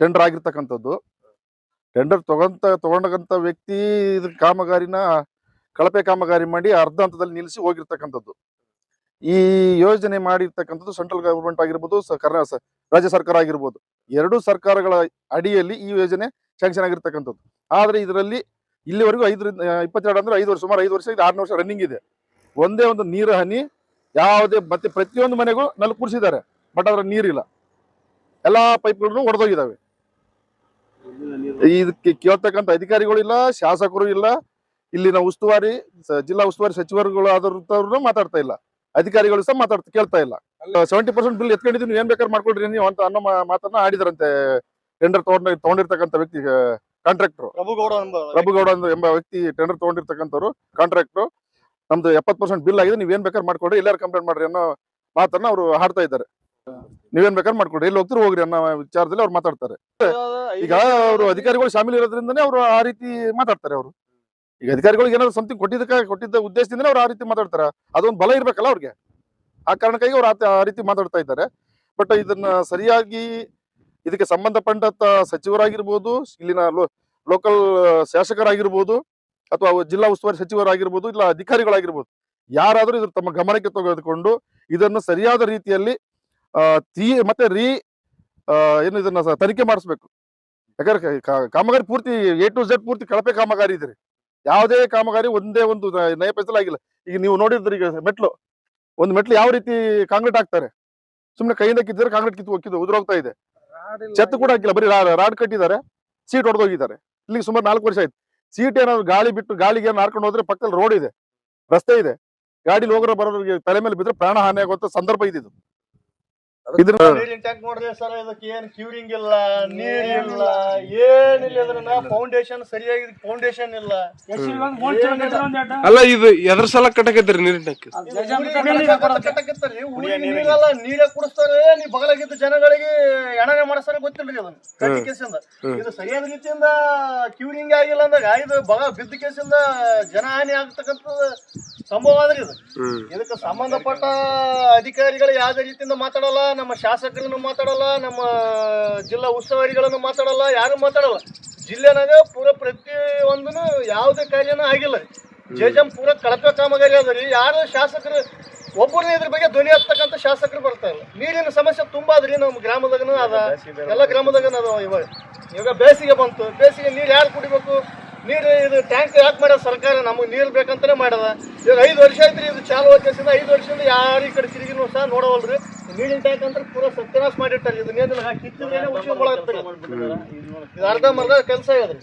Tender ಆಗಿರ್ತಕ್ಕಂಥದ್ದು. Tender ತಗೊಂತ ತಗೊಂಡಂತ ವ್ಯಕ್ತಿ ಇದ್ರ ಕಾಮಗಾರಿನ, ಕಳಪೆ ಕಾಮಗಾರಿ ಮಾಡಿ ಅರ್ಧ ಹಂತದಲ್ಲಿ ನಿಲ್ಲಿಸಿ ಹೋಗಿರ್ತಕ್ಕಂಥದ್ದು. ಈ ಯೋಜನೆ ಮಾಡಿರ್ತಕ್ಕಂಥದ್ದು ಸೆಂಟ್ರಲ್ ಗವರ್ಮೆಂಟ್ ಆಗಿರ್ಬೋದು ರಾಜ್ಯ ಸರ್ಕಾರ ಆಗಿರ್ಬೋದು. ಎರಡು ಸರ್ಕಾರಗಳ ಅಡಿಯಲ್ಲಿ ಈ ಯೋಜನೆ ಸ್ಯಾಂಕ್ಷನ್ ಆಗಿರ್ತಕ್ಕಂಥದ್ದು. ಆದ್ರೆ ಇದರಲ್ಲಿ ಇಲ್ಲಿವರೆಗೂ ಐದರಿಂದ, ಇಪ್ಪತ್ತೆರಡು ಅಂದ್ರೆ ಐದು ವರ್ಷ, ಸುಮಾರು ಐದು ವರ್ಷ ಇದು ಆರು ವರ್ಷ ರನ್ನಿಂಗ್ ಇದೆ. ಒಂದೇ ಒಂದು ನೀರು ಹನಿ, ಯಾವುದೇ ಮತ್ತೆ ಪ್ರತಿಯೊಂದು ಮನೆಗೂ ನಲ್ಲಿ ಕೂರಿಸಿದ್ದಾರೆ. ಬಟ್ ಅದರ ನೀರಿಲ್ಲ. ಎಲ್ಲಾ ಪೈಪ್ಗಳನ್ನು ಒಡೆದೋಗಿದ್ದಾವೆ ಇದಕ್ಕೆ ಕೇಳ್ತಕ್ಕಂಥ ಅಧಿಕಾರಿಗಳು ಇಲ್ಲ ಶಾಸಕರು ಇಲ್ಲ ಇಲ್ಲಿನ ಉಸ್ತುವಾರಿ ಜಿಲ್ಲಾ ಉಸ್ತುವಾರಿ ಸಚಿವರುಗಳು ಆದವ್ರು ಮಾತಾಡ್ತಾ ಇಲ್ಲ. ಅಧಿಕಾರಿಗಳು ಸಹ ಮಾತಾಡ್ತಾ ಕೇಳ್ತಾ ಇಲ್ಲ. ಸೆವೆಂಟಿ ಪರ್ಸೆಂಟ್ ಬಿಲ್ ಎತ್ಕೊಂಡಿದ್ದೀನಿ ನೀವು ಏನ್ ಬೇಕಾದ್ರೆ ಮಾಡ್ಕೊಳ್ರಿ ನೀವು ಅಂತ ಅನ್ನೋ ಮಾತನ್ನ ಆಡಿದ್ರಂತೆ ಟೆಂಡರ್ ತಗೊಂಡ ತಗೊಂಡಿರ್ತಕ್ಕಂಥ ವ್ಯಕ್ತಿ ಕಾಂಟ್ರಾಕ್ಟರ್ ರಘುಗೌಡ ಎಂಬ ವ್ಯಕ್ತಿ. ಟೆಂಡರ್ ತಗೊಂಡಿರ್ತಕ್ಕಂಥವ್ರು ಕಾಂಟ್ರಾಕ್ಟರ್ ನಮ್ದು ಎಪ್ಪತ್ತು ಪರ್ಸೆಂಟ್ ಬಿಲ್ ಆಗಿದೆ ನೀವೇನ್ ಬೇಕಾದ್ರೆ ಮಾಡ್ಕೊಡ್ರಿ ಎಲ್ಲಾರು ಕಂಪ್ಲೇಂಟ್ ಮಾಡ್ರಿ ಅನ್ನೋ ಮಾತನ್ನ ಅವರು ಹಾಡ್ತಾ ಇದ್ದಾರೆ. ನೀವೇನ್ ಬೇಕಾದ್ರೆ ಮಾಡ್ಕೊಡ್ರಿ. ಎಲ್ಲಿ ಹೋಗ್ತಾರೆ ಹೋಗ್ರಿ ಅನ್ನೋ ವಿಚಾರದಲ್ಲಿ ಅವ್ರು ಮಾತಾಡ್ತಾರೆ. ಈಗ ಅವರು ಅಧಿಕಾರಿಗಳು ಶಾಮೀಲ್ ಇರೋದ್ರಿಂದನೇ ಅವರು ಆ ರೀತಿ ಮಾತಾಡ್ತಾರೆ ಅವರು. ಈಗ ಅಧಿಕಾರಿಗಳಿಗೆ ಏನಾದ್ರು ಸಮಥಿಂಗ್ ಕೊಟ್ಟಿದ್ದಕ್ಕೆ, ಕೊಟ್ಟಿದ್ದ ಉದ್ದೇಶದಿಂದ ಅವ್ರು ಆ ರೀತಿ ಮಾತಾಡ್ತಾರೆ. ಅದೊಂದು ಬಲ ಇರ್ಬೇಕಲ್ಲ ಅವ್ರಿಗೆ. ಆ ಕಾರಣಕ್ಕಾಗಿ ಅವ್ರು ಆ- ರೀತಿ ಮಾತಾಡ್ತಾ ಇದ್ದಾರೆ. ಬಟ್ ಇದನ್ನ ಸರಿಯಾಗಿ ಇದಕ್ಕೆ ಸಂಬಂಧಪಟ್ಟಂತ ಸಚಿವರಾಗಿರ್ಬೋದು, ಇಲ್ಲಿನ ಲೋಕಲ್ ಶಾಸಕರಾಗಿರ್ಬೋದು, ಅಥವಾ ಜಿಲ್ಲಾ ಉಸ್ತುವಾರಿ ಸಚಿವರಾಗಿರ್ಬೋದು, ಇಲ್ಲ ಅಧಿಕಾರಿಗಳಾಗಿರ್ಬೋದು, ಯಾರಾದರೂ ಇದ್ರ ತಮ್ಮ ಗಮನಕ್ಕೆ ತೆಗೆದುಕೊಂಡು ಇದನ್ನು ಸರಿಯಾದ ರೀತಿಯಲ್ಲಿ ಮತ್ತೆ ರೀ ಏನು ಇದನ್ನ ತನಿಖೆ ಮಾಡಿಸ್ಬೇಕು. ಯಾಕಂದ್ರೆ ಕಾಮಗಾರಿ ಪೂರ್ತಿ, ಎ ಟು ಝೆಡ್ ಪೂರ್ತಿ ಕಳಪೆ ಕಾಮಗಾರಿ ಇದ್ರಿ. ಯಾವುದೇ ಕಾಮಗಾರಿ ಒಂದೇ ಒಂದು ನ- ನಯ ಪೈಸಲ್ ಆಗಿಲ್ಲ. ಈಗ ನೀವು ನೋಡಿದ್ರಿ ಈಗ ಮೆಟ್ಲು. ಒಂದು ಮೆಟ್ಲು ಯಾವ ರೀತಿ ಕಾಂಕ್ರೀಟ್ ಹಾಕ್ತಾರೆ? ಸುಮ್ಮನೆ ಕೈಯಿಂದ ಕಿತ್ತಿದ್ರೆ ಕಾಂಕ್ರೀಟ್ ಕಿತ್ತು ಕಿತ್ತು ಉದುರೋಗ್ತಾ ಇದೆ. ಚೆತ್ತು ಕೂಡ ಹಾಕಿಲ್ಲ, ಬರೀ ರಾಡ್ ಕಟ್ಟಿದ್ದಾರೆ, ಸೀಟ್ ಹೊಡೆದೋಗಿದ್ದಾರೆ ಇಲ್ಲಿಗೆ ಸುಮಾರು ನಾಲ್ಕು ವರ್ಷ ಆಯ್ತು. ಸೀಟ್ ಏನಾದ್ರು ಗಾಳಿ ಬಿಟ್ಟು, ಗಾಳಿಗೆ ಏನು ಹಾರ್ಕೊಂಡು ಹೋದ್ರೆ ಪಕ್ಕದಲ್ಲಿ ರೋಡ್ ಇದೆ, ರಸ್ತೆ ಇದೆ. ಗಾಡಿಲಿ ಹೋಗೋರು ಬರೋರಿಗೆ ತಲೆ ಮೇಲೆ ಬಿದ್ರೆ ಪ್ರಾಣ ಹಾನಿ ಆಗುವಂತ ಸಂದರ್ಭ ಇದಿದು ಇದ್ರ ನೀರಿನ ಟ್ಯಾಂಕ್ ನೋಡ್ರಿ ಸರ್ ಇದಕ್ಕೆ ಏನ್ ಕ್ಯೂರಿಂಗ್ ಇಲ್ಲ ನೀರ್ ಇಲ್ಲ ಏನಿಲ್ಲ ಇದ್ರನ್ನ ಫೌಂಡೇಶನ್ ಸರಿಯಾಗಿ ಫೌಂಡೇಶನ್ ಇಲ್ಲ. ಅಲ್ಲ ಇದು ಎದ್ರ ಸಲ ಕಟ್ಟಕತ್ತೀರಿ ನೀರಿನ ಟ್ಯಾಂಕ್? ಕಟ್ಟಕತ್ತರಿ ಊರಿಗೆ ನೀರಲ್ಲ ನೀರೇ ಕುಡಿಸ್ತಾರೆ ನೀ ಬಗಲಾಗಿದ್ದ ಜನಗಳಿಗೆ ಎಣನೆ ಮಾಡಿಸ್ತಾರೆ ಗೊತ್ತಿಲ್ರಿ ಅದನ್ನ. ಕಟ್ಟಿ ಕೇಸಿಂದ. ಇದು ಸರಿಯಾದ ರೀತಿಯಿಂದ ಕ್ಯೂರಿಂಗ್ ಆಗಿಲ್ಲ ಅಂದಾಗ ಇದು ಬಗ ಬಿದ್ದ ಕೇಸಿಂದ ಜನ ಹಾನಿ ಆಗ್ತಕ್ಕಂಥದ್ದು ಸಂಭವ ಆದ್ರಿ ಇದು ಇದಕ್ಕೆ ಸಂಬಂಧಪಟ್ಟ ಅಧಿಕಾರಿಗಳು ಯಾವುದೇ ರೀತಿಯಿಂದ ಮಾತಾಡಲ್ಲ ನಮ್ಮ ಶಾಸಕರನ್ನು ಮಾತಾಡಲ್ಲ ನಮ್ಮ ಜಿಲ್ಲಾ ಉಸ್ತುವಾರಿಗಳನ್ನು ಮಾತಾಡಲ್ಲ ಯಾರು ಮಾತಾಡಲ್ಲ. ಜಿಲ್ಲೆನಾಗ ಪೂರ ಪ್ರತಿ ಒಂದನು ಯಾವುದೇ ಕಾರ್ಯನೂ ಆಗಿಲ್ಲ. ಜೆಜಂ ಪೂರ ಕಳಪೆ ಕಾಮಗಾರಿ ಅದ ರೀ. ಯಾರು ಶಾಸಕರು ಒಬ್ಬರನ್ನ ಇದ್ರ ಬಗ್ಗೆ ಧ್ವನಿ ಹತ್ತಕ್ಕಂತ ಶಾಸಕರು ಬರ್ತಾ ಇಲ್ಲ. ನೀರಿನ ಸಮಸ್ಯೆ ತುಂಬಾ ಅದ್ರಿ ನಮ್ಮ ಗ್ರಾಮದಾಗನೂ ಅದ. ಎಲ್ಲ ಗ್ರಾಮದಾಗನೂ ಅದಾವ ಇವಾಗ. ಇವಾಗ ಬೇಸಿಗೆ ಬಂತು. ಬೇಸಿಗೆ ನೀರು ಯಾರು ಕುಡಿಬೇಕು? ನೀರು ಇದು ಟ್ಯಾಂಕ್ ಯಾಕೆ ಮಾಡ್ಯಾರ ಸರ್ಕಾರ? ನಮಗೆ ನೀರು ಬೇಕಂತಾನೆ ಮಾಡ್ಯದ ಇವಾಗ ಐದು ವರ್ಷ ಐತ್ರಿ ಇದು ಚಾಲು ವರ್ಷದಿಂದ ಐದು ವರ್ಷದಿಂದ ಯಾರು ಈ ಕಡೆ ತಿರುಗಿನೂ ಸಹ ನೋಡವಲ್ರಿ. ನೀರಿನ ಟ್ಯಾಂಕ್ ಅಂದ್ರೆ ಪೂರ ಸತ್ಯನಾಶ ಮಾಡಿಟ್ಟಾರೆ. ಇದನ್ನೇನಿಲ್ಲ ಕಿತ್ತಿದ್ರೆ ಹಾಕಿ ಇದು ಅರ್ಧ ಮರ್ಧ ಕೆಲಸ ಆಗ್ಯದ್ರಿ.